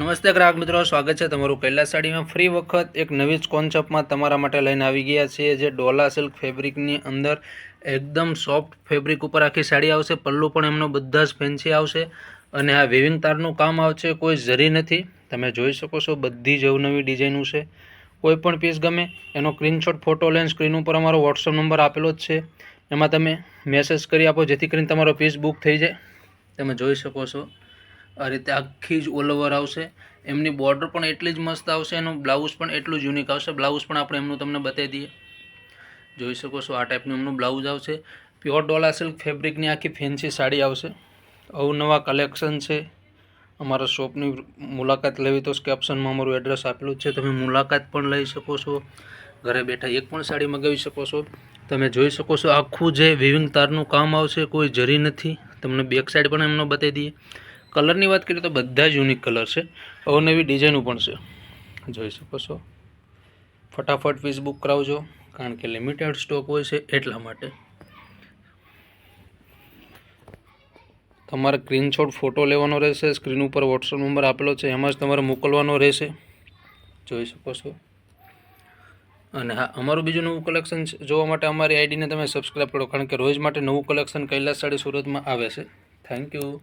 નમસ્તે ગ્રાહક મિત્રો, સ્વાગત છે તમારું કૈલાસ સાડીમાં ફ્રી વખત એક નવી જ કોન્સેપ્ટમાં તમારા માટે લઈને આવી ગયા છીએ, જે ડોલા સિલ્ક ફેબ્રિકની અંદર એકદમ સોફ્ટ ફેબ્રિક ઉપર આખી સાડી આવશે. પલ્લું પણ એમનો બધા જ ફેન્સી આવશે. અને આ વિવિંગ તારનું કામ આવશે, કોઈ જરી નથી. તમે જોઈ શકો છો, બધી જ અવનવી ડિઝાઇનું છે. કોઈ પણ પીસ ગમે, એનો સ્ક્રીનશોટ ફોટો લઈને સ્ક્રીન ઉપર અમારો વોટ્સઅપ નંબર આપેલો જ છે. એમાં તમે મેસેજ કરી આપો, જેથી કરીને તમારો પીસ બુક થઈ જાય. તમે જોઈ શકો છો. આ રીતે આખી જ ઓલ ઓવર આવશે. એમની બોર્ડર પણ એટલી જ મસ્ત આવશે, એનું બ્લાઉઝ પણ એટલું જ યુનિક આવશે. બ્લાઉઝ પણ આપણે એમનું તમને બતાવી દઈએ. જોઈ શકો છો આ ટાઈપનું એમનું બ્લાઉઝ આવશે. પ્યોર ડોલા સિલ્ક ફેબ્રિકની આખી ફેન્સી સાડી આવશે. અવનવા કલેક્શન છે. અમારા શોપની મુલાકાત લેવી તો કેપ્શનમાં અમારું એડ્રેસ આપેલું છે. તમે મુલાકાત પણ લઈ શકો છો. ઘરે બેઠા એક પણ સાડી મગાવી શકો છો. તમે જોઈ શકો છો આખું જે વિવિંગ તારનું કામ આવશે, કોઈ જરી નથી. તમને બેક સાઈડ પણ એમનો બતાવી દઈએ. કલરની વાત કરીએ તો બધા જ યુનિક કલર છે. અવનવી ડિઝાઇનો પણ છે. જોઈ શકો છો. ફટાફટ પીસ બુક કરાવજો, કારણ કે લિમિટેડ સ્ટોક હોય છે એટલા માટે. તમારે સ્ક્રીનશોટ ફોટો લેવાનો રહેશે. સ્ક્રીન ઉપર વોટ્સઅપ નંબર આપેલો છે, એમાં જ તમારે મોકલવાનો રહેશે. જોઈ શકો છો. અને હા, અમારું બીજું નવું કલેક્શન જોવા માટે અમારી આઈડીને તમે સબસ્ક્રાઈબ કરો, કારણ કે રોજ માટે નવું કલેક્શન કૈલાસ સાડી સુરતમાં આવે છે. Thank you